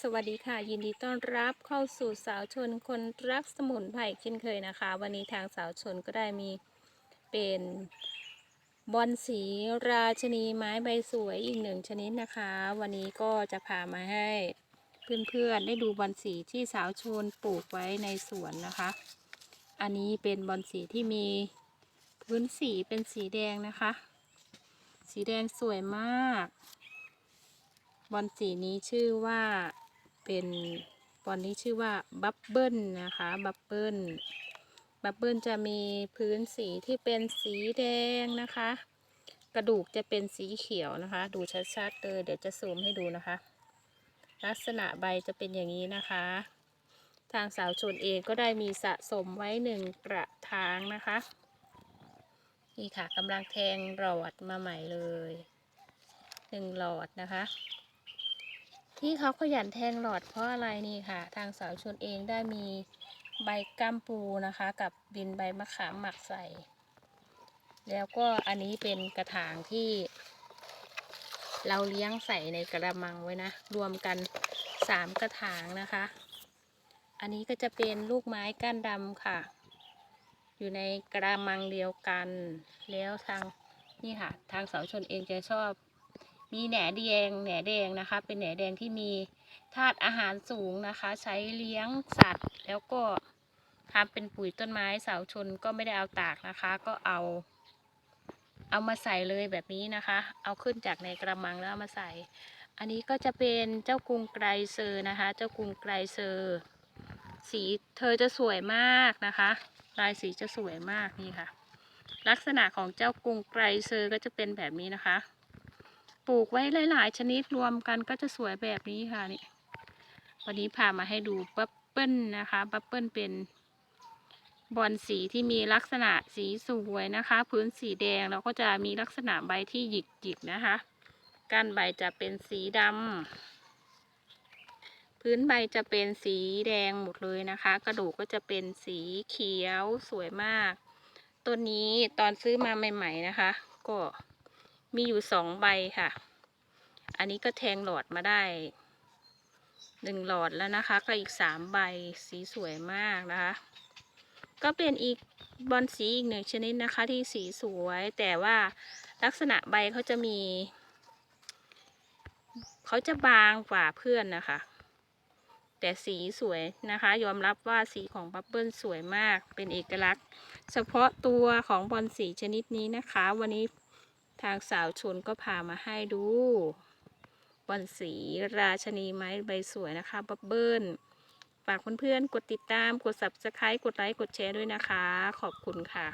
สวัสดีค่ะ ยินดีต้อนรับเข้าสู่สาวชนคนรักสมุนไพรเช่นเคยนะคะ วันนี้ทางสาวชนก็ได้มีเป็นบอนสีราชนีไม้ใบสวยอีกหนึ่งชนิดนะคะ วันนี้ก็จะพามาให้เพื่อนๆได้ดูบอนสีที่สาวชนปลูกไว้ในสวนนะคะ อันนี้เป็นบอนสีที่มีพื้นสีเป็นสีแดงนะคะ สีแดงสวยมากบอลสีนี้ชื่อว่า เป็นบอลนี้ชื่อว่าบับเบิลนะคะบับเบิลบับเบิลจะมีพื้นสีที่เป็นสีแดงนะคะ กระดูกจะเป็นสีเขียวนะคะ ดูชัดๆเลยเดี๋ยวจะซูมให้ดูนะคะ ลักษณะใบจะเป็นอย่างนี้นะคะ ทางสาวชนเองก็ได้มีสะสมไว้หนึ่งกระถางนะคะนี่ค่ะกำลังแทงหลอดมาใหม่เลยหนึ่งหลอดนะคะ ที่เขาขยันแทงหลอดเพราะอะไรนี่ค่ะ ทางสาวชนเองได้มีใบก้ามปูนะคะ กับดินใบมะขามหมักใส่ แล้วก็อันนี้เป็นกระถางที่ เราเลี้ยงใส่ในกระมังไว้นะ รวมกันสามกระถางนะคะ อันนี้ก็จะเป็นลูกไม้ก้านดำค่ะ อยู่ในกระมังเดียวกัน แล้วทางนี่ค่ะ ทางสาวชนเองจะชอบ มีแหนแดงแหนแดงนะคะ เป็นแหนแดงที่มีธาตุอาหารสูงนะคะ ใช้เลี้ยงสัตว์ แล้วก็ทำเป็นปุ๋ยต้นไม้เสาชนก็ไม่ได้เอาตากนะคะ ก็เอา เอามาใส่เลยแบบนี้นะคะ เอาขึ้นจากในกระมังแล้วามาใส่ อันนี้ก็จะเป็นเจ้ากรุงไกรเซอร์นะคะ เจ้ากรุงไกรเซอร์สีเธอจะสวยมากนะคะ ลายสีจะสวยมากนี่ค่ะ ลักษณะของเจ้ากรุงไกรเซอร์ก็จะเป็นแบบนี้นะคะ ปลูกไว้หลาย ๆ ชนิดรวมกันก็จะสวยแบบนี้ค่ะนี่วันนี้พามาให้ดูบับเปิ้ลนะคะบับเปิ้ลเป็นบอลสีที่มีลักษณะสีสวยนะคะ พื้นสีแดงแล้วก็จะมีลักษณะใบที่หยิกๆนะคะ ก้านใบจะเป็นสีดำพื้นใบจะเป็นสีแดงหมดเลยนะคะ กระดูกก็จะเป็นสีเขียวสวยมาก ต้นนี้ตอนซื้อมาใหม่ ๆ นะคะ ก็ มีอยู่สองใบค่ะ อันนี้ก็แทงหลอดมาได้หนึ่งหลอดแล้วนะคะ ก็อีกสามใบสีสวยมากนะคะ ก็เป็นอีกบอลสีอีกหนึ่งชนิดนะคะที่สีสวย แต่ว่าลักษณะใบเขาจะมี เขาจะบางกว่าเพื่อนนะคะ แต่สีสวยนะคะ ยอมรับว่าสีของบับเบิ้ลสวยมาก เป็นเอกลักษณ์ เฉพาะตัวของบอลสีชนิดนี้นะคะ วันนี้ ทางสาวชนก็พามาให้ดูบอลสีราชนีไม้ใบสวยนะคะบับเบิ้ลฝากเพื่อนๆกดติดตามกด subscribe กดไลค์กดแชร์ด้วยนะคะ ขอบคุณค่ะ